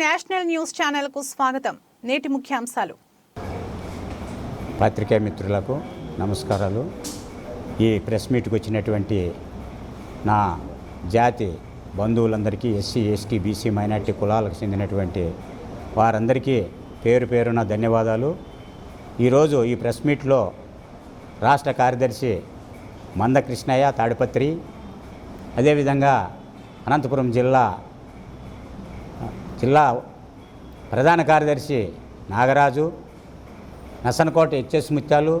National news ఛానల్కు స్వాగతం. నేటి ముఖ్యాంశాలు. పాత్రికేయ మిత్రులకు నమస్కారాలు. ఈ ప్రెస్ మీట్కి వచ్చినటువంటి నా జాతి బంధువులందరికీ ఎస్సీ ఎస్టీ బీసీ మైనార్టీ కులాలకు చెందినటువంటి వారందరికీ పేరు పేరున ధన్యవాదాలు. ఈరోజు ఈ ప్రెస్ మీట్లో రాష్ట్ర కార్యదర్శి మందకృష్ణయ్య తాడిపత్రి అదేవిధంగా అనంతపురం జిల్లా జిల్లా ప్రధాన కార్యదర్శి నాగరాజు నసనకోట హెచ్ఎస్ ముత్యాలు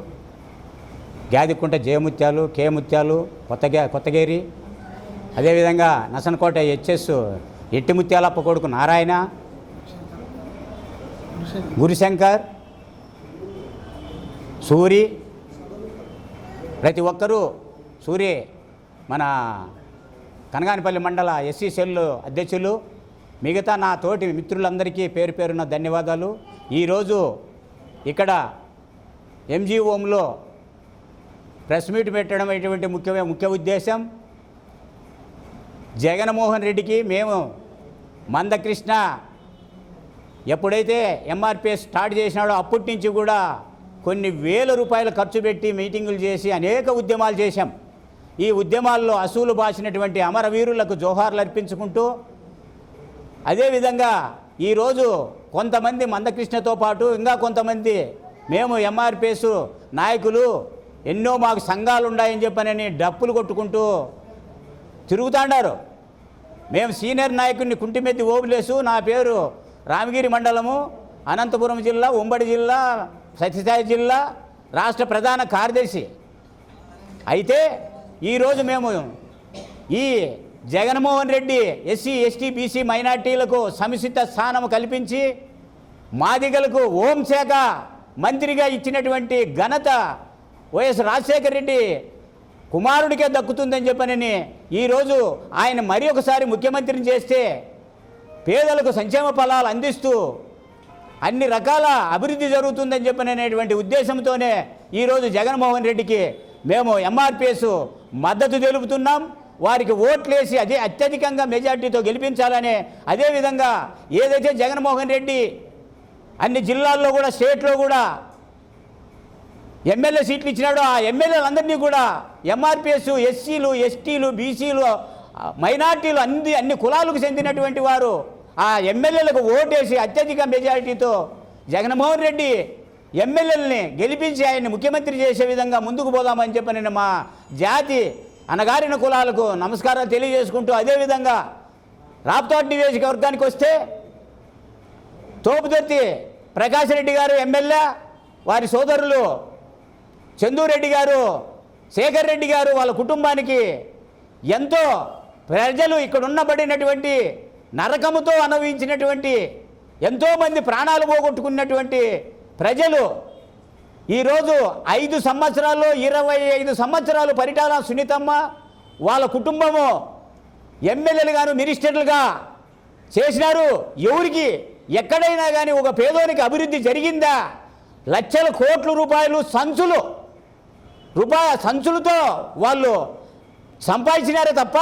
గాదికుంట జయముత్యాలు కే ముత్యాలు కొత్తగే కొత్తగేరి అదేవిధంగా నసనకోట హెచ్ఎస్ ఎట్టి ముత్యాలప్ప కొడుకు నారాయణ గురుశంకర్ సూరి ప్రతి ఒక్కరూ సూరి మన కనగానిపల్లి మండల ఎస్సీ సెల్ అధ్యక్షులు మిగతా నా తోటి మిత్రులందరికీ పేరు పేరున ధన్యవాదాలు. ఈరోజు ఇక్కడ ఎంజీఓంలో ప్రెస్ మీట్ పెట్టడం అటువంటి ముఖ్యమైన ముఖ్య ఉద్దేశం. జగన్మోహన్ రెడ్డికి మేము మందకృష్ణ ఎప్పుడైతే ఎంఆర్పిఎస్ స్టార్ట్ చేసినాడో అప్పటి నుంచి కూడా కొన్ని వేల రూపాయలు ఖర్చు పెట్టి మీటింగులు చేసి అనేక ఉద్యమాలు చేశాం. ఈ ఉద్యమాల్లో అసూలు బాసినటువంటి అమరవీరులకు జోహార్లు అర్పించుకుంటూ అదేవిధంగా ఈరోజు కొంతమంది మందకృష్ణతో పాటు ఇంకా కొంతమంది మేము ఎంఆర్పిఎస్ నాయకులు ఎన్నో మాకు సంఘాలు ఉన్నాయని చెప్పనని డప్పులు కొట్టుకుంటూ తిరుగుతాండారు మేము సీనియర్ నాయకుడిని కుంటిమెత్తి ఓబులేసు నా పేరు రామగిరి మండలము అనంతపురం జిల్లా ఉంబడి జిల్లా సత్యసాయి జిల్లా రాష్ట్ర ప్రధాన కార్యదర్శి. అయితే ఈరోజు మేము ఈ Jaganmohan Reddy SC ST BC మైనార్టీలకు సముచిత స్థానం కల్పించి మాదిగలకు హోంశాఖ మంత్రిగా ఇచ్చినటువంటి ఘనత వైఎస్ రాజశేఖర రెడ్డి కుమారుడికే దక్కుతుందని చెప్పనని ఈరోజు ఆయన మరి ఒకసారి ముఖ్యమంత్రిని చేస్తే పేదలకు సంక్షేమ ఫలాలు అందిస్తూ అన్ని రకాల అభివృద్ధి జరుగుతుందని చెప్పననేటువంటి ఉద్దేశంతోనే ఈరోజు జగన్మోహన్ రెడ్డికి మేము ఎంఆర్పిఎస్ మద్దతు తెలుపుతున్నాం. వారికి ఓట్లేసి అదే అత్యధికంగా మెజార్టీతో గెలిపించాలనే అదేవిధంగా ఏదైతే జగన్మోహన్ రెడ్డి అన్ని జిల్లాల్లో కూడా స్టేట్లో కూడా ఎమ్మెల్యే సీట్లు ఇచ్చినాడు ఆ ఎమ్మెల్యేలందరినీ కూడా ఎంఆర్పిఎస్ ఎస్సీలు ఎస్టీలు బీసీలు మైనార్టీలు అన్ని అన్ని కులాలకు చెందినటువంటి వారు ఆ ఎమ్మెల్యేలకు ఓటేసి అత్యధిక మెజారిటీతో జగన్మోహన్ రెడ్డి ఎమ్మెల్యేలని గెలిపించి ఆయన్ని ముఖ్యమంత్రి చేసే విధంగా ముందుకు పోదామని చెప్పి నేను మా జాతి అనగారిన కులాలకు నమస్కారాలు తెలియజేసుకుంటూ అదేవిధంగా రాప్తోట్ నియోజకవర్గానికి వస్తే తోపుదొత్తి ప్రకాష్ రెడ్డి గారు ఎమ్మెల్యే వారి సోదరులు చందూరెడ్డి గారు శేఖర్ రెడ్డి గారు వాళ్ళ కుటుంబానికి ఎంతో ప్రజలు ఇక్కడ ఉన్నబడినటువంటి నరకముతో అనుభవించినటువంటి ఎంతోమంది ప్రాణాలు పోగొట్టుకున్నటువంటి ప్రజలు ఈరోజు ఐదు సంవత్సరాలు ఇరవై ఐదు సంవత్సరాలు పరిటాల సునీతమ్మ వాళ్ళ కుటుంబము ఎమ్మెల్యేలు గాను మినిస్టర్లుగా చేసినారు. ఎవరికి? ఎక్కడైనా కానీ ఒక పేదోనికి అభివృద్ధి జరిగిందా? లక్షల కోట్ల రూపాయలు సంచులు రూపాయ సంచులతో వాళ్ళు సంపాదించినారే తప్ప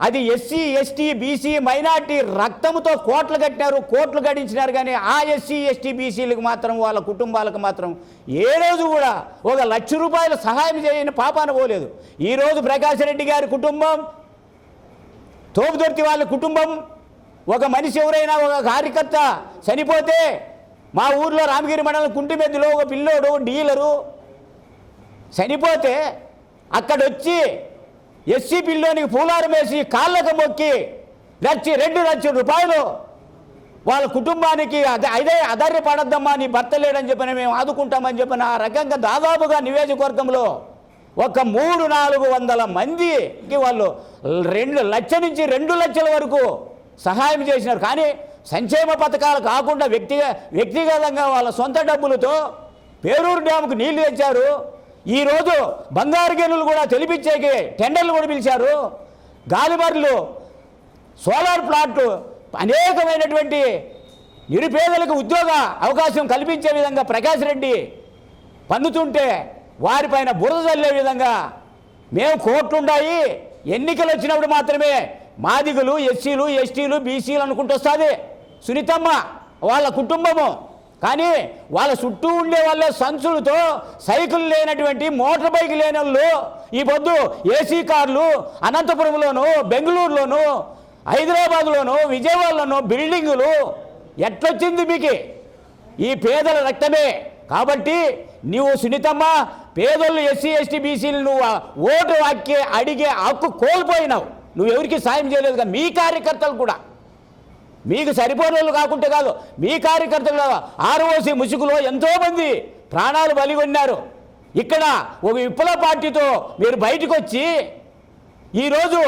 అది ఎస్సీ ఎస్టీ బీసీ మైనార్టీ రక్తంతో కోట్లు కట్టినారు కోట్లు గడించినారు కానీ ఆ ఎస్సీ ఎస్టీ బీసీలకు మాత్రం వాళ్ళ కుటుంబాలకు మాత్రం ఏ రోజు కూడా ఒక లక్ష రూపాయల సహాయం చేయని పాపాన పోలేదు. ఈరోజు ప్రకాష్ రెడ్డి గారి కుటుంబం తోపుదొర్తి వాళ్ళ కుటుంబం ఒక మనిషి ఎవరైనా ఒక కార్యకర్త చనిపోతే మా ఊర్లో రామగిరి మండలం కుంటిమెద్దులో ఒక పిల్లోడు డీలరు చనిపోతే అక్కడొచ్చి ఎస్సీ పూలారం వేసి కాళ్ళకు మొక్కి లక్ష రెండు లక్షల రూపాయలు వాళ్ళ కుటుంబానికి అదే అదే అదార్య పడద్దమ్మా నీ భర్త లేడని చెప్పిన మేము ఆదుకుంటామని చెప్పిన ఆ రకంగా దాదాపుగా నియోజకవర్గంలో ఒక మూడు నాలుగు వందల మందికి వాళ్ళు రెండు లక్ష నుంచి రెండు లక్షల వరకు సహాయం చేసినారు. కానీ సంక్షేమ పథకాలు కాకుండా వ్యక్తిగ వ్యక్తిగతంగా వాళ్ళ సొంత డబ్బులతో పేరూరు డ్యాముకు నీళ్ళు తెచ్చారు. ఈరోజు బంగారు గెలులు కూడా తెలిపించేకి టెండర్లు కూడా పిలిచారు. గాలిబర్లు సోలార్ ప్లాంట్ అనేకమైనటువంటి నిరుపేదలకు ఉద్యోగ అవకాశం కల్పించే విధంగా ప్రకాష్ రెడ్డి పన్నుతుంటే వారిపైన బురద చల్లే విధంగా మేము కోర్టులుండాయి ఎన్నికలు వచ్చినప్పుడు మాత్రమే మాదిగులు ఎస్సీలు ఎస్టీలు బీసీలు అనుకుంటూ వస్తుంది. సునీతమ్మ వాళ్ళ కుటుంబము కానీ వాళ్ళ చుట్టూ ఉండే వాళ్ళ సంచులతో సైకిల్ లేనటువంటి మోటార్ బైక్ లేని వాళ్ళు ఈ పొద్దు ఏసీ కార్లు అనంతపురంలోను బెంగళూరులోను హైదరాబాద్లోను విజయవాడలోను బిల్డింగులు ఎట్లొచ్చింది మీకు? ఈ పేదల రక్తమే. కాబట్టి నువ్వు సునీతమ్మ పేదలు ఎస్సీ ఎస్టీ బీసీలు నువ్వు ఓటు హక్కి అడిగే హక్కు కోల్పోయినావు. నువ్వు ఎవరికి సాయం చేయలేదు కదా మీ కార్యకర్తలు కూడా. మీకు సరిపోని కాకుంటే కాదు మీ కార్యకర్తలు ఆర్ఓసి ముసుగులో ఎంతోమంది ప్రాణాలు బలిగొన్నారు. ఇక్కడ ఒక విప్లవ పార్టీతో మీరు బయటకు వచ్చి ఈరోజు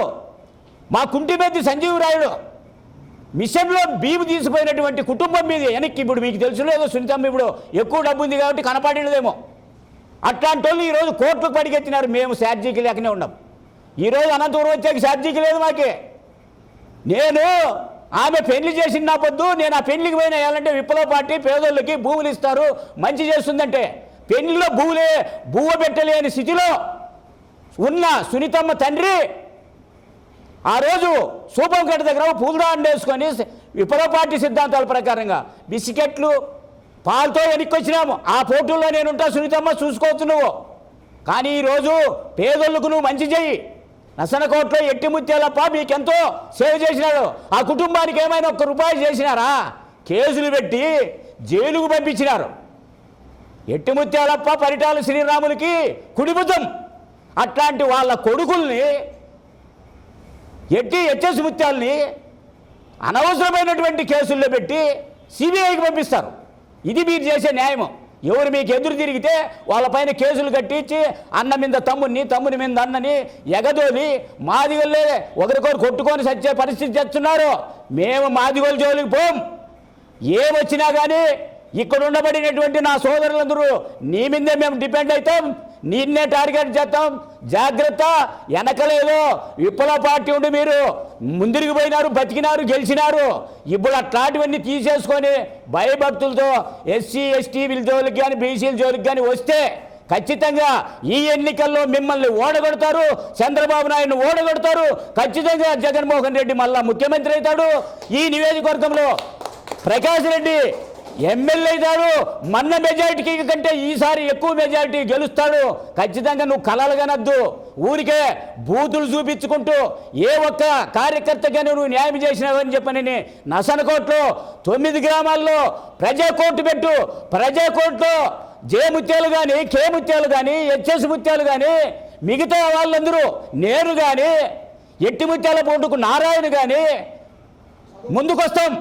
మా కుంటిమెద్ది సంజీవరాయుడు మిషన్లో బీము తీసిపోయినటువంటి కుటుంబం మీద వెనక్కి ఇప్పుడు మీకు తెలుసు లేదో సునీతమ్మ ఇప్పుడు ఎక్కువ డబ్బు ఉంది కాబట్టి కనపడినదేమో అట్లాంటి వాళ్ళు ఈరోజు కోర్టుకు పడిగెత్తినారు మేము షార్జీకి లేకనే ఉన్నాం. ఈరోజు అనంతపురం వచ్చాక షార్జీకి లేదు మాకే. నేను ఆమె పెళ్ళి చేసిన నా పొద్దు నేను ఆ పెళ్ళికి పోయిన వేయాలంటే విప్లవ పార్టీ పేదోళ్ళకి భూములు ఇస్తారు మంచి చేస్తుందంటే. పెళ్ళిలో భూములే భూవ పెట్టలేని స్థితిలో ఉన్న సునీతమ్మ తండ్రి ఆ రోజు సూపం కట్ట దగ్గర పూలరాన్ని వేసుకొని విప్లవ పార్టీ సిద్ధాంతాల ప్రకారంగా బిస్కెట్లు పాలతో వెనక్కి వచ్చినాము ఆ పోటీల్లో నేనుంటా సునీతమ్మ చూసుకోవచ్చు నువ్వు. కానీ ఈరోజు పేదోళ్ళకు నువ్వు మంచి చెయ్యి. నసనకోట్లో ఎట్టి ముత్యాలప్ప మీకెంతో సేవ చేసినాడు. ఆ కుటుంబానికి ఏమైనా ఒక్క రూపాయి చేసినారా? కేసులు పెట్టి జైలుకు పంపించినారు. ఎట్టి ముత్యాలప్ప పరిటాల శ్రీరాములకి కుడిబుద్ధం. అట్లాంటి వాళ్ళ కొడుకుల్ని ఎట్టి హెచ్ఎస్ ముత్యాల్ని అనవసరమైనటువంటి కేసుల్లో పెట్టి సిబిఐకి పంపిస్తారు. ఇది మీరు చేసే న్యాయము. ఎవరు మీకు ఎదురు తిరిగితే వాళ్ళపైన కేసులు కట్టించి అన్న మీద తమ్ముని తమ్ముని మీద అన్నని ఎగదోలి మాదిగొల్లే ఒకరికొకరు కొట్టుకొని సచ్చే పరిస్థితి తెస్తున్నారు మేము మాదిగోలు జోలికి పోం. ఏమొచ్చినా కానీ ఇక్కడ ఉండబడినటువంటి నా సోదరులందరూ నీ మీదే మేము డిపెండ్ అవుతాం. నిన్నే టార్గెట్ చేద్దాం. జాగ్రత్త. వెనకలేదు విప్లవ పార్టీ ఉండి మీరు ముందుకు పోయినారు బతికినారు గెలిచినారు. ఇప్పుడు అట్లాంటివన్నీ తీసేసుకొని భయభక్తులతో ఎస్సీ ఎస్టీ వీళ్ళ జోలికి కానీ బీసీల జోలికి కానీ వస్తే ఖచ్చితంగా ఈ ఎన్నికల్లో మిమ్మల్ని ఓడగొడతారు. చంద్రబాబు నాయుడు ఓడగొడతారు. ఖచ్చితంగా జగన్మోహన్ రెడ్డి మళ్ళా ముఖ్యమంత్రి అవుతాడు. ఈ నివేదికవర్గంలో ప్రకాష్ రెడ్డి ఎమ్మెల్యే గారు మన్న మెజారిటీకి కంటే ఈసారి ఎక్కువ మెజారిటీ గెలుస్తాడు. ఖచ్చితంగా నువ్వు కలలు కనద్దు. ఊరికే బూతులు చూపించుకుంటూ ఏ ఒక్క కార్యకర్తగానే నువ్వు న్యాయం చేసినావని చెప్పని నసనకోట్లో తొమ్మిది గ్రామాల్లో ప్రజా కోర్టు పెట్టు. ప్రజా కోర్టులో జే ముత్యాలు కానీ కే ముత్యాలు కానీ హెచ్ఎస్ ముత్యాలు కానీ మిగతా వాళ్ళందరూ నేను కానీ ఎట్టి ముత్యాల పోటుకు నారాయణ కానీ ముందుకొస్తాం.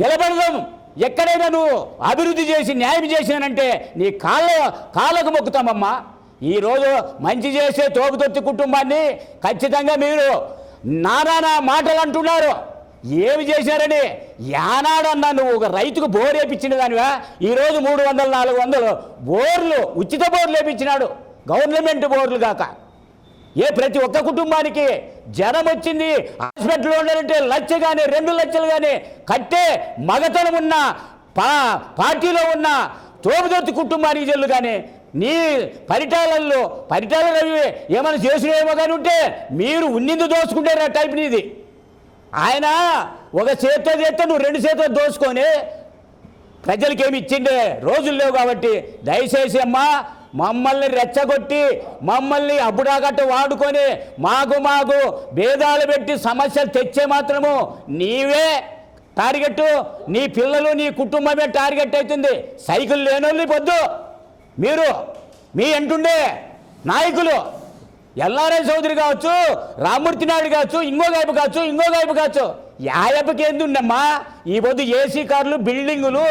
నిలబడదాం. ఎక్కడైనా నువ్వు అభివృద్ధి చేసి న్యాయం చేసినానంటే నీ కాళ్ళ కాళ్ళకు మొక్కుతామమ్మా. ఈరోజు మంచి చేసే తోపుతొత్తి కుటుంబాన్ని ఖచ్చితంగా మీరు నానా మాటలు అంటున్నారు. ఏమి చేశారని యానాడన్నా నువ్వు ఒక రైతుకు బోర్ వేపించిన దానివా? ఈరోజు మూడు వందలు నాలుగు వందలు బోర్లు ఉచిత బోర్లు వేపించినాడు. గవర్నమెంట్ బోర్లు కాక. ఏ ప్రతి ఒక్క కుటుంబానికి జనం వచ్చింది. హాస్పిటల్లో ఉండాలంటే లక్ష కానీ రెండు లక్షలు కానీ కట్టే మగతనం ఉన్న పా పార్టీలో ఉన్న తోపుదొత్తి కుటుంబానికి చెల్లు కానీ నీ పరిటాలల్లో పరిటాల రవి ఏమైనా చేసినేమో కానీ ఉంటే మీరు ఉన్నింది దోచుకుంటారు ఆ టైప్ నీది. ఆయన ఒక చేత్తో చేస్తే నువ్వు రెండు చేతులు దోచుకొని ప్రజలకేమి ఇచ్చిండే? రోజులు లేవు కాబట్టి దయచేసి అమ్మా మమ్మల్ని రెచ్చగొట్టి మమ్మల్ని అబ్బుడాగట్టు వాడుకొని మాకు మాకు భేదాలు పెట్టి సమస్యలు తెచ్చే మాత్రము నీవే టార్గెట్ నీ పిల్లలు నీ కుటుంబమే టార్గెట్ అవుతుంది. సైకిల్ లేనోళ్ళు పొద్దు. మీరు మీ ఎంటుండే నాయకులు. ఎల్ఆర్ఐ చౌదరి కావచ్చు రామూర్తి నాయుడు కావచ్చు ఇంకో గైపు కావచ్చు ఇంకో గైపు కావచ్చు. యాయపకి ఏంది ఈ పొద్దు ఏసీ కార్లు బిల్డింగులు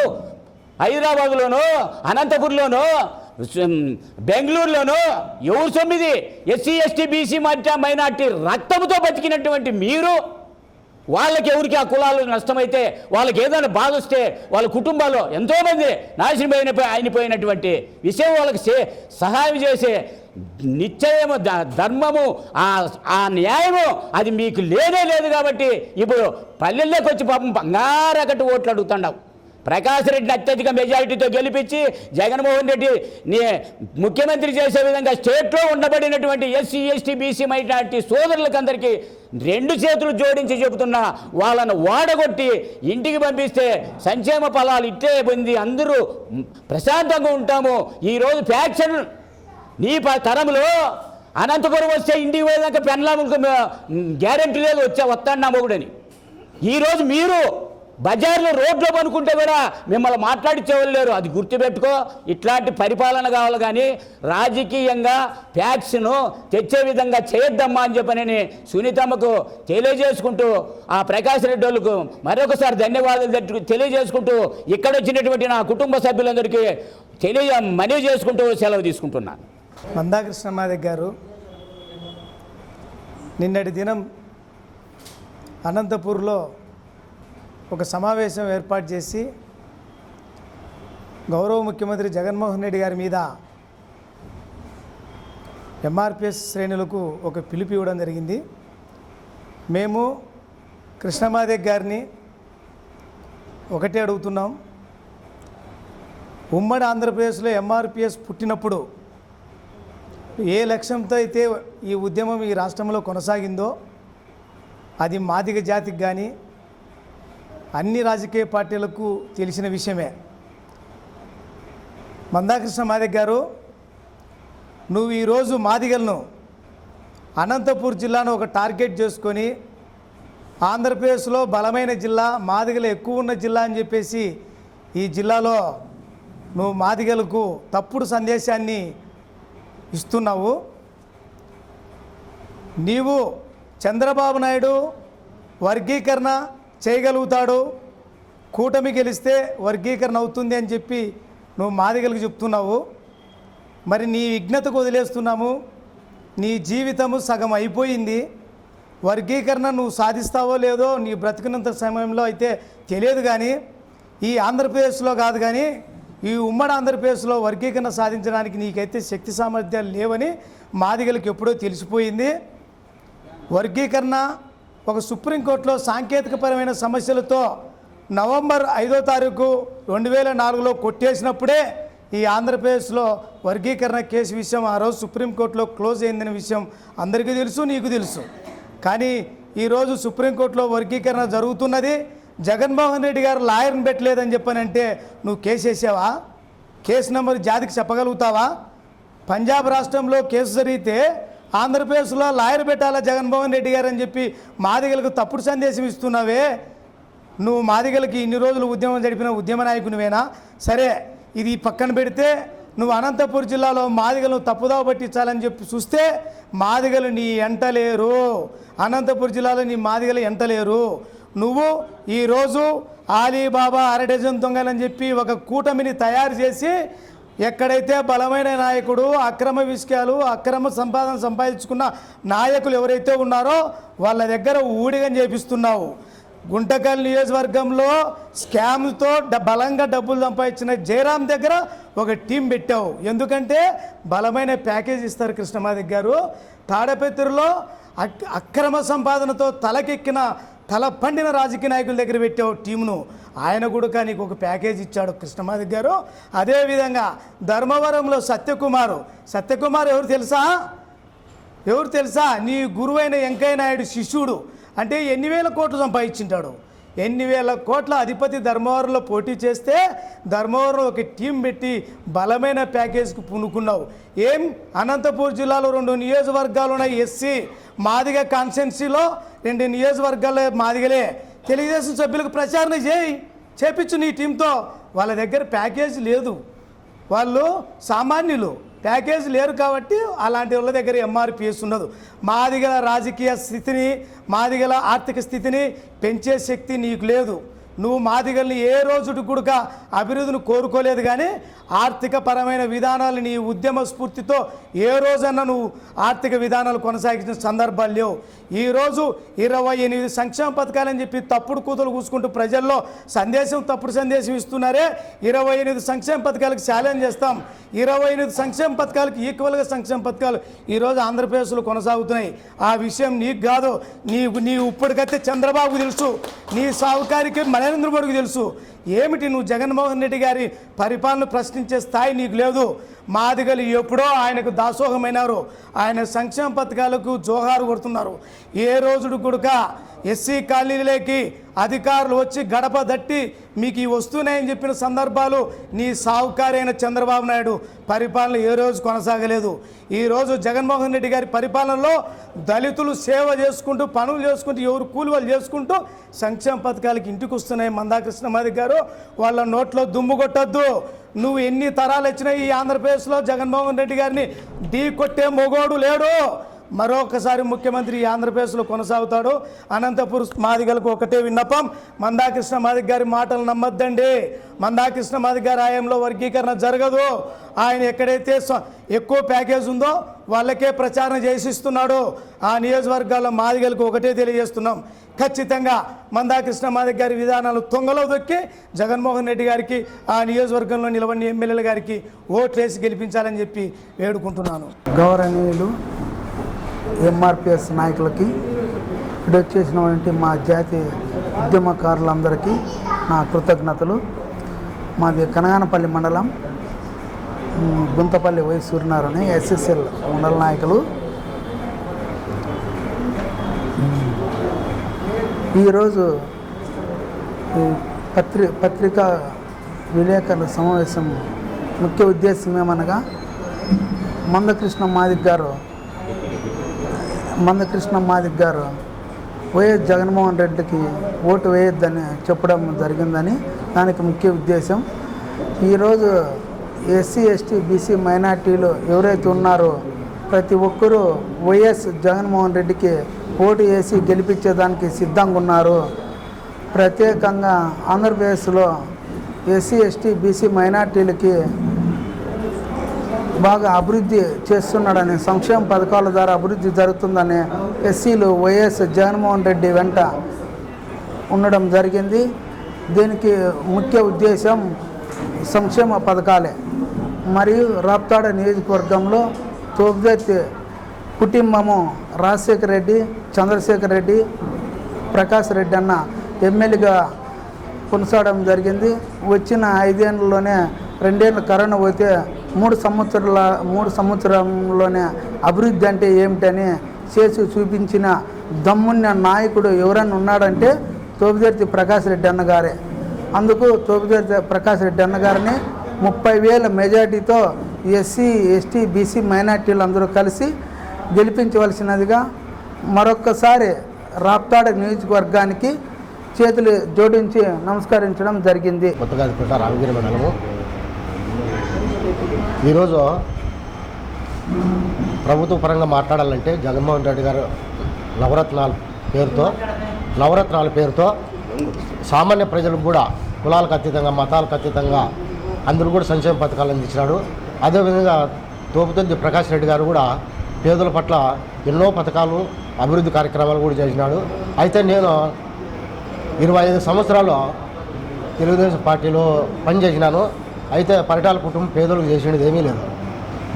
హైదరాబాద్లోను అనంతపూర్లోను బెంగళూరులోను ఎవరు సొమ్మిది? ఎస్సీ ఎస్టీ బీసీ మధ్య మైనార్టీ రక్తంతో బతికినటువంటి మీరు వాళ్ళకి ఎవరికి ఆ కులాలు నష్టమైతే వాళ్ళకి ఏదైనా బాధ వస్తే వాళ్ళ కుటుంబాల్లో ఎంతోమంది నాశనమైన అయిన అయిపోయినటువంటి విషయం వాళ్ళకి సే- సహాయం చేసే నిశ్చయము ధర్మము ఆ ఆ న్యాయము అది మీకు లేనే లేదు కాబట్టి ఇప్పుడు పల్లెల్లోకి వచ్చి పాపం బంగారకట్టు ఓట్లు అడుగుతున్నావు ప్రకాష్ రెడ్డిని అత్యధిక మెజారిటీతో గెలిపించి జగన్మోహన్ రెడ్డి నీ ముఖ్యమంత్రి చేసే విధంగా స్టేట్లో ఉండబడినటువంటి ఎస్సీ ఎస్టీ బీసీ మైనార్టీ సోదరులకందరికీ రెండు చేతులు జోడించి చెబుతున్నా వాళ్ళను వాడగొట్టి ఇంటికి పంపిస్తే సంక్షేమ ఫలాలు ఇట్టే పొంది అందరూ ప్రశాంతంగా ఉంటాము. ఈరోజు ఫ్యాక్షన్ నీ ప- తరంలో అనంతపురం వస్తే ఇంటికి పోయేదాకా పెన్లాములకు గ్యారెంటీ లేదు వచ్చా వస్తాడు నా మొగుడని. ఈరోజు మీరు బజార్లో రోడ్లో పనుకుంటే కూడా మిమ్మల్ని మాట్లాడించేవాళ్ళు లేరు. అది గుర్తుపెట్టుకో. ఇట్లాంటి పరిపాలన కావాలి కానీ రాజకీయంగా ప్యాక్స్ను తెచ్చే విధంగా చేయొద్దమ్మా అని చెప్పనని సునీతమ్మకు తెలియజేసుకుంటూ ఆ ప్రకాష్ రెడ్డి వాళ్ళకు మరొకసారి ధన్యవాదాలు తెలియజేసుకుంటూ ఇక్కడ వచ్చినటువంటి నా కుటుంబ సభ్యులందరికీ తెలియ మనవి చేసుకుంటూ సెలవు తీసుకుంటున్నాను మందాకృష్ణమాదిక్ గారు నిన్నటి దినం అనంతపూర్లో ఒక సమావేశం ఏర్పాటు చేసి గౌరవ ముఖ్యమంత్రి జగన్మోహన్ రెడ్డి గారి మీద ఎంఆర్పిఎస్ శ్రేణులకు ఒక పిలుపు ఇవ్వడం జరిగింది. మేము కృష్ణమాదేవ్ గారిని ఒకటే అడుగుతున్నాం. ఉమ్మడి ఆంధ్రప్రదేశ్లో ఎంఆర్పిఎస్ పుట్టినప్పుడు ఏ లక్ష్యంతో అయితే ఈ ఉద్యమం ఈ రాష్ట్రంలో కొనసాగిందో అది మాదిగ జాతికి కానీ అన్ని రాజకీయ పార్టీలకు తెలిసిన విషయమే. మందాకృష్ణ మాదిగ గారు నువ్వు ఈరోజు మాదిగలను అనంతపూర్ జిల్లాను ఒక టార్గెట్ చేసుకొని ఆంధ్రప్రదేశ్లో బలమైన జిల్లా మాదిగలు ఎక్కువ ఉన్న జిల్లా అని చెప్పేసి ఈ జిల్లాలో నువ్వు మాదిగలకు తప్పుడు సందేశాన్ని ఇస్తున్నావు. నీవు చంద్రబాబు నాయుడు వర్గీకరణ చేయగలుగుతాడు? కూటమి గెలిస్తే వర్గీకరణ అవుతుంది అని చెప్పి నువ్వు మాదిగలకు చెప్తున్నావు. మరి నీ విఘ్నతకు వదిలేస్తున్నాము. నీ జీవితము సగం అయిపోయింది. వర్గీకరణ నువ్వు సాధిస్తావో లేదో నీ బ్రతికినంత సమయంలో అయితే తెలియదు కానీ ఈ ఆంధ్రప్రదేశ్లో కాదు కానీ ఈ ఉమ్మడి ఆంధ్రప్రదేశ్లో వర్గీకరణ సాధించడానికి నీకైతే శక్తి సామర్థ్యాలు లేవని మాదిగలకు ఎప్పుడో తెలిసిపోయింది. వర్గీకరణ ఒక సుప్రీంకోర్టులో సాంకేతికపరమైన సమస్యలతో నవంబర్ ఐదో తారీఖు రెండు వేల నాలుగులో కొట్టేసినప్పుడే ఈ ఆంధ్రప్రదేశ్లో వర్గీకరణ కేసు విషయం ఆ రోజు సుప్రీంకోర్టులో క్లోజ్ అయిందనే విషయం అందరికీ తెలుసు నీకు తెలుసు. కానీ ఈరోజు సుప్రీంకోర్టులో వర్గీకరణ జరుగుతున్నది. జగన్మోహన్ రెడ్డి గారు లాయర్ని పెట్టలేదని చెప్పానంటే నువ్వు కేసు వేసావా? కేసు నెంబర్ జాతికి చెప్పగలుగుతావా? పంజాబ్ రాష్ట్రంలో కేసు జరిగితే ఆంధ్రప్రదేశ్లో లాయర్ పెట్టాలా జగన్మోహన్ రెడ్డి గారు అని చెప్పి మాదిగలకు తప్పుడు సందేశం ఇస్తున్నావే. నువ్వు మాదిగలకి ఇన్ని రోజులు ఉద్యమం జరిపిన ఉద్యమ నాయకునివేనా? సరే ఇది పక్కన పెడితే నువ్వు అనంతపూర్ జిల్లాలో మాదిగలను తప్పుదావ పట్టించాలని చెప్పి చూస్తే మాదిగలు నీ ఎంటలేరు అనంతపూర్ జిల్లాలో నీ మాదిగలు ఎంటలేరు నువ్వు ఈరోజు ఆలీబాబా అరడజన్ దొంగలని చెప్పి ఒక కూటమిని తయారు చేసి ఎక్కడైతే బలమైన నాయకుడు అక్రమ విషయాలు అక్రమ సంపాదన సంపాదించుకున్న నాయకులు ఎవరైతే ఉన్నారో వాళ్ళ దగ్గర ఊడిగం చేపిస్తున్నావు. గుంటకల్ నియోజకవర్గంలో స్కామ్తో డ- బలంగా డబ్బులు సంపాదించిన జయరాం దగ్గర ఒక టీం పెట్టావు. ఎందుకంటే బలమైన ప్యాకేజ్ ఇస్తారు కృష్ణమాదిక్ గారు. తాడపత్రిలో అక్ అక్రమ సంపాదనతో తలకెక్కిన తల పండిన రాజకీయ నాయకుల దగ్గర పెట్టావు టీమును. ఆయన కూడా నీకు ఒక ప్యాకేజ్ ఇచ్చాడు కృష్ణమాది గారు. అదేవిధంగా ధర్మవరంలో సత్యకుమారు. సత్యకుమార్ ఎవరు తెలుసా? ఎవరు తెలుసా? నీ గురువైన వెంకయ్య నాయుడు శిష్యుడు. అంటే ఎన్ని వేల కోట్లు సంపాదించింటాడు? ఎన్ని వేల కోట్ల అధిపతి ధర్మవరంలో పోటీ చేస్తే ధర్మవరం ఒక టీం పెట్టి బలమైన ప్యాకేజ్కి పునుకున్నావు. ఏం? అనంతపూర్ జిల్లాలో రెండు నియోజకవర్గాలు ఉన్నాయి ఎస్సీ మాదిగ కాన్స్టెన్సీలో రెండు నియోజకవర్గాల్లో మాదిగలే. తెలుగుదేశం సభ్యులకు ప్రచారణ చేయి చేపించు నీ టీంతో. వాళ్ళ దగ్గర ప్యాకేజ్ లేదు. వాళ్ళు సామాన్యులు ప్యాకేజ్ లేరు కాబట్టి అలాంటి వాళ్ళ దగ్గర ఎంఆర్పిఎస్ ఉండదు. మాదిగల రాజకీయ స్థితిని మాదిగల ఆర్థిక స్థితిని పెంచే శక్తి నీకు లేదు. నువ్వు మాదిగల్ని ఏ రోజుడు కూడా అభివృద్ధిని కోరుకోలేదు కానీ ఆర్థిక పరమైన విధానాలు నీ ఉద్యమ స్ఫూర్తితో ఏ రోజన్నా నువ్వు ఆర్థిక విధానాలు కొనసాగించిన సందర్భాలు లేవు. ఈరోజు ఇరవై ఎనిమిది సంక్షేమ పథకాలని చెప్పి తప్పుడు కూతులు కూసుకుంటూ ప్రజల్లో సందేశం తప్పుడు సందేశం ఇస్తున్నారే. ఇరవై ఎనిమిది సంక్షేమ పథకాలకు ఛాలెంజ్ చేస్తాం. ఇరవై ఎనిమిది సంక్షేమ పథకాలకు ఈక్వల్గా సంక్షేమ పథకాలు ఈరోజు ఆంధ్రప్రదేశ్లో కొనసాగుతున్నాయి. ఆ విషయం నీకు కాదు. నీ నీ ఇప్పటికైతే చంద్రబాబు తెలుసు. నీ సావుకారికి నరేంద్ర మోడీకి తెలుసు. ఏమిటి నువ్వు జగన్మోహన్ రెడ్డి గారి పరిపాలన ప్రశ్నించే స్థాయి నీకు లేదు? మాదిగలు ఎప్పుడో ఆయనకు దాసోహమైనారు. ఆయన సంక్షేమ పథకాలకు జోహారు కొడుతున్నారు. ఏ రోజుడు గుడక ఎస్సీ కాలనీలోకి అధికారులు వచ్చి గడప దట్టి మీకు ఈ వస్తున్నాయని చెప్పిన సందర్భాలు నీ సావుకారైన చంద్రబాబు నాయుడు పరిపాలన ఏ రోజు కొనసాగలేదు. ఈరోజు జగన్మోహన్ రెడ్డి గారి పరిపాలనలో దళితులు సేవ చేసుకుంటూ పనులు చేసుకుంటూ ఎవరు కూలి వాళ్ళు చేసుకుంటూ సంక్షేమ పథకాలకి ఇంటికి వస్తున్నాయి. మందాకృష్ణ మాదిక్ గారు. వాళ్ళ నోట్లో దుమ్ము కొట్టద్దు. నువ్వు ఎన్ని తరాలు వచ్చినాయి ఈ ఆంధ్రప్రదేశ్లో జగన్మోహన్ రెడ్డి గారిని ఢీ కొట్టే మొగోడు లేడు. మరొకసారి ముఖ్యమంత్రి ఈ ఆంధ్రప్రదేశ్లో కొనసాగుతాడు. అనంతపురం మాదిగలకు ఒకటే విన్నపం. మందాకృష్ణ మాదిగ గారి మాటలు నమ్మద్దండి. మందాకృష్ణ మాదిగ గారి ఆయంలో వర్గీకరణ జరగదు. ఆయన ఎక్కడైతే ఎక్కువ ప్యాకేజ్ ఉందో వాళ్ళకే ప్రచారం చేసిస్తున్నాడు. ఆ నియోజకవర్గాల్లో మాదిగలకు ఒకటే తెలియజేస్తున్నాం. ఖచ్చితంగా మందాకృష్ణ మాదిగ గారి విధానాలు తొంగలో దొక్కి జగన్మోహన్ రెడ్డి గారికి ఆ నియోజకవర్గంలో నిలబడిన ఎమ్మెల్యేల గారికి ఓట్లేసి గెలిపించాలని చెప్పి వేడుకుంటున్నాను. గౌరవనీయులు ఎంఆర్పిఎస్ నాయకులకి ఇక్కడ వచ్చేసినటువంటి మా జాతి ఉద్యమకారులందరికీ నా కృతజ్ఞతలు. మాది కనగానపల్లి మండలం. గుంతపల్లి వై సూర్యనారాయణ ఎస్ఎస్ఎల్ మండల నాయకులు. ఈరోజు ఈ పత్రి పత్రికా విలేకరుల సమావేశం ముఖ్య ఉద్దేశం ఏమనగా మందకృష్ణ మాదిక్ గారు మందకృష్ణ మాదిక్ గారు వైఎస్ జగన్మోహన్ రెడ్డికి ఓటు వేయొద్దని చెప్పడం జరిగిందని దానికి ముఖ్య ఉద్దేశం. ఈరోజు ఎస్సీ ఎస్టీ బీసీ మైనార్టీలు ఎవరైతే ఉన్నారో ప్రతి ఒక్కరూ వైఎస్ జగన్మోహన్ రెడ్డికి ఓటు వేసి గెలిపించేదానికి సిద్ధంగా ఉన్నారు. ప్రత్యేకంగా ఆంధ్రప్రదేశ్లో ఎస్సీ ఎస్టీ బీసీ మైనార్టీలకి బాగా అభివృద్ధి చేస్తున్నాడని సంక్షేమ పథకాల ద్వారా అభివృద్ధి జరుగుతుందని ఎస్సీలు వైఎస్ జగన్మోహన్ రెడ్డి వెంట ఉండడం జరిగింది. దీనికి ముఖ్య ఉద్దేశం సంక్షేమ పథకాలే. మరియు రాప్తాడ నియోజకవర్గంలో తోపుదెత్తి కుటుంబము రాజశేఖర రెడ్డి చంద్రశేఖర్ రెడ్డి ప్రకాష్ రెడ్డి అన్న ఎమ్మెల్యేగా కొనసాగడం జరిగింది. వచ్చిన ఐదేళ్ళలోనే రెండేళ్ళు కరోనా పోతే మూడు సంవత్సరాల మూడు సంవత్సరంలోనే అభివృద్ధి అంటే ఏమిటని చేసి చూపించిన దమ్మున్న నాయకుడు ఎవరైనా ఉన్నాడంటే తోపిదర్తి ప్రకాష్ రెడ్డి అన్నగారే. అందుకు తోపిదర్తి ప్రకాష్ రెడ్డి అన్నగారిని ముప్పై వేల మెజార్టీతో ఎస్సీ ఎస్టీ బీసీ మైనార్టీలు అందరూ కలిసి గెలిపించవలసినదిగా మరొక్కసారి రాప్తాడ నియోజకవర్గానికి చేతులు జోడించి నమస్కరించడం జరిగింది. కొత్తగా రామగిరి మండలము ఈరోజు ప్రభుత్వ పరంగా మాట్లాడాలంటే జగన్మోహన్ రెడ్డి గారు నవరత్నాల పేరుతో నవరత్నాల పేరుతో సామాన్య ప్రజలకు కూడా కులాలకు అతీతంగా మతాలకు అతీతంగా అందరూ కూడా సంక్షేమ పథకాలు అందించినాడు. అదేవిధంగా తోపుతుంది ప్రకాష్ రెడ్డి గారు కూడా పేదల పట్ల ఎన్నో పథకాలు అభివృద్ధి కార్యక్రమాలు కూడా చేసినాడు. అయితే నేను ఇరవై ఐదు సంవత్సరాలు తెలుగుదేశం పార్టీలో పనిచేసినాను. అయితే పరిటాల కుటుంబం పేదలకు చేసినది ఏమీ లేదు.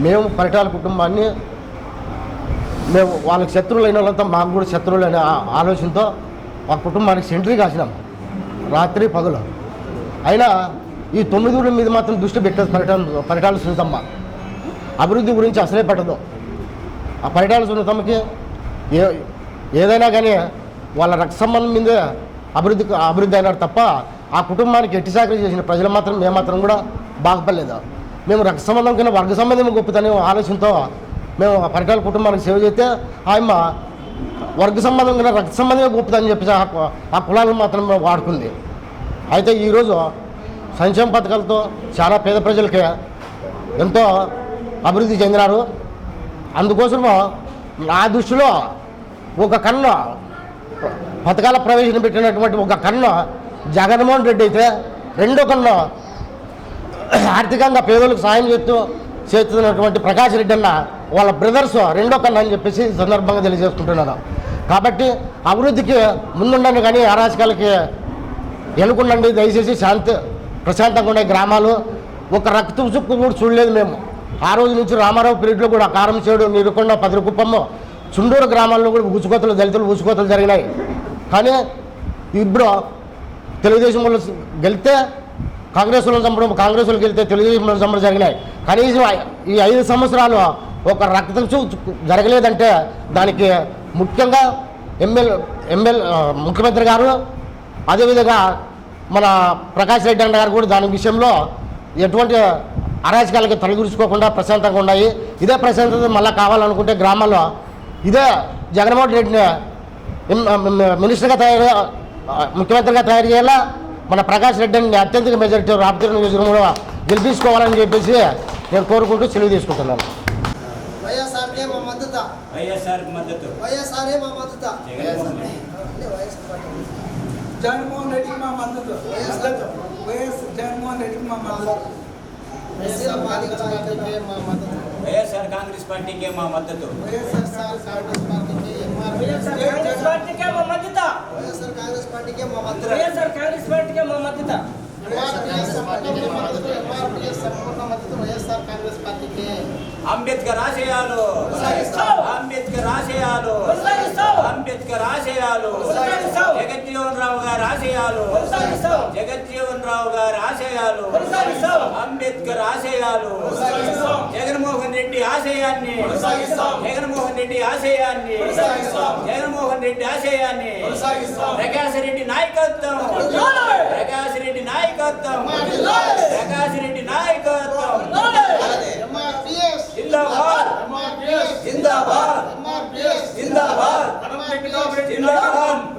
మేము పరిటాల కుటుంబాన్ని మేము వాళ్ళకి శత్రువులు అయిన వాళ్ళంతా మాకు కూడా శత్రువులు అనే ఆలోచనతో మా కుటుంబానికి సెంట్రీ కాసినాం. రాత్రి పగలు. అయినా ఈ తొమ్మిది ఊళ్ళ మీద మాత్రం దృష్టి పెట్టదు పర్యటన పర్యటన సునీతమ్మ అభివృద్ధి గురించి అసలే పెట్టదు. ఆ పర్యటన సునీతమ్మకి ఏ ఏదైనా కానీ వాళ్ళ రక్త సంబంధం మీదే అభివృద్ధి అభివృద్ధి అయినారు తప్ప ఆ కుటుంబానికి ఎట్టి సాకరీ చేసిన ప్రజలు మాత్రం మేమాత్రం కూడా బాగుపడలేదు? మేము రక్త సంబంధం కింద వర్గ సంబంధం గొప్పతనే ఆలోచనతో మేము ఆ పరిటాల కుటుంబానికి సేవ చేస్తే ఆయమ్మ వర్గ సంబంధం కింద రక్త సంబంధమే గొప్పదని చెప్పేసి ఆ ఆ కులాలను మాత్రం వాడుకుంది. అయితే ఈరోజు సంక్షేమ పథకాలతో చాలా పేద ప్రజలకి ఎంతో అభివృద్ధి చెందినారు. అందుకోసము నా దృష్టిలో ఒక కన్ను పథకాల ప్రవేశం పెట్టినటువంటి ఒక కన్ను జగన్మోహన్ రెడ్డి అయితే రెండో కన్ను ఆర్థికంగా పేదలకు సాయం చేస్తూ చేస్తున్నటువంటి ప్రకాష్ రెడ్డి అన్న వాళ్ళ బ్రదర్స్ రెండో కన్నా అని చెప్పేసి సందర్భంగా తెలియజేసుకుంటున్నాను. కాబట్టి అభివృద్ధికి ముందుండండి కానీ అరాచకాలకి ఎనుకుండండి దయచేసి శాంతి ప్రశాంతంగా ఉండే గ్రామాలు. ఒక రక్త చుక్కు కూడా చూడలేదు మేము. ఆ రోజు నుంచి రామారావు పీరియడ్లో కూడా కారంచేడు నిరుకొండ పదిరికుప్పము చుండూరు గ్రామాల్లో కూడా ఊసుకోతలు దళితులు ఉచుకోతలు జరిగినాయి. కానీ ఇప్పుడు తెలుగుదేశం వాళ్ళు గెలితే కాంగ్రెస్ వాళ్ళు చంపడం కాంగ్రెస్ వాళ్ళు వెళ్తే తెలుగుదేశం చంపడం జరిగినాయి. కనీసం ఈ ఐదు సంవత్సరాలు ఒక రక్తం జరగలేదంటే దానికి ముఖ్యంగా ఎమ్మెల్యే ఎమ్మెల్యే ముఖ్యమంత్రి గారు అదేవిధంగా మన ప్రకాష్ రెడ్డి అన్న గారు కూడా దాని విషయంలో ఎటువంటి అరాచకాలకి తలగురుచుకోకుండా ప్రశాంతంగా ఉన్నాయి. ఇదే ప్రశాంతత మళ్ళీ కావాలనుకుంటే గ్రామాల్లో ఇదే జగన్మోహన్ రెడ్డిని మినిస్టర్గా తయారు ముఖ్యమంత్రిగా తయారు చేయాలా? మన ప్రకాష్ రెడ్డిని అత్యధిక మెజారిటీ రాబోతున్న నియోజకవర్గంలో గెలిపించుకోవాలని చెప్పేసి నేను కోరుకుంటూ సెలవు తీసుకుంటున్నాను. వైఎస్ఆర్కే మా మద్దతు. వైఎస్ఆర్ మద్దతు. వైఎస్ఆర్ఏ మా మద్దతు. జగన్మోహన్ రెడ్డికి మా మద్దతు. వైఎస్ జగన్మోహన్ రెడ్డికి మా మద్దతు. వైఎస్ఆర్ కాంగ్రెస్ పార్టీకే మా మద్దతు. వైఎస్ఆర్ కాంగ్రెస్ పార్టీకి కాంగ్రెస్ పార్టీకే మా మద్దతు వైఎస్ఆర్ కాంగ్రెస్ పార్టీకే మా మద్దతు వైఎస్ఆర్ కాంగ్రెస్ పార్టీకే మా అంబేద్కర్ ఆశయాలు అంబేద్కర్ ఆశయాలు కొనసాగిస్తాం. అంబేద్కర్ ఆశయాలు. జగజ్జీవన్ రావు గారు ఆశయాలు. జగజ్జీవన్ రావు గారి ఆశయాలు. అంబేద్కర్ ఆశయాలు. జగన్మోహన్ రెడ్డి ఆశయాన్ని. జగన్మోహన్ రెడ్డి ఆశయాన్ని. జగన్మోహన్ రెడ్డి ఆశయాన్ని. ప్రకాశ్ రెడ్డి నాయకత్వం. ప్రకాశ్ రెడ్డి నాయకత్వం. ప్రకాశ్ రెడ్డి నాయకత్వం. జిందాబాద్. జిందాబాద్. జిందాబాద్. type of love, it's love. love.